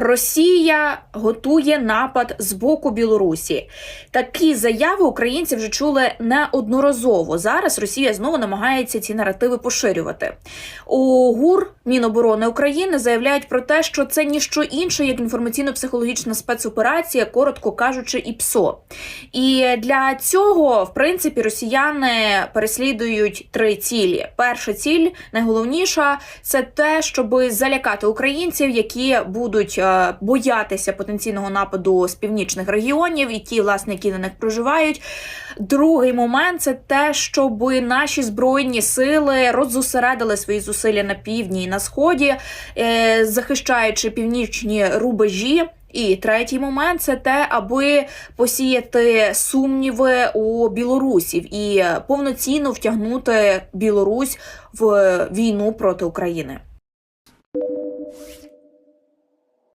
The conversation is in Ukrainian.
Росія готує напад з боку Білорусі. Такі заяви українці вже чули неодноразово. Зараз Росія знову намагається ці наративи поширювати. У ГУР Міноборони України заявляють про те, що це ніщо інше, як інформаційно-психологічна спецоперація, коротко кажучи, ІПСО. І для цього, в принципі, росіяни переслідують три цілі. Перша ціль, найголовніша, це те, щоб залякати українців, які будуть е, боятися потенційного нападу з північних регіонів, і ті, власне, які на них проживають. Другий момент це те, щоб наші збройні сили роззосередили свої зусилля на півдні і на сході, е, захищаючи північні рубежі. І третій момент це те, аби посіяти сумніви у білорусів і повноцінно втягнути Білорусь в війну проти України.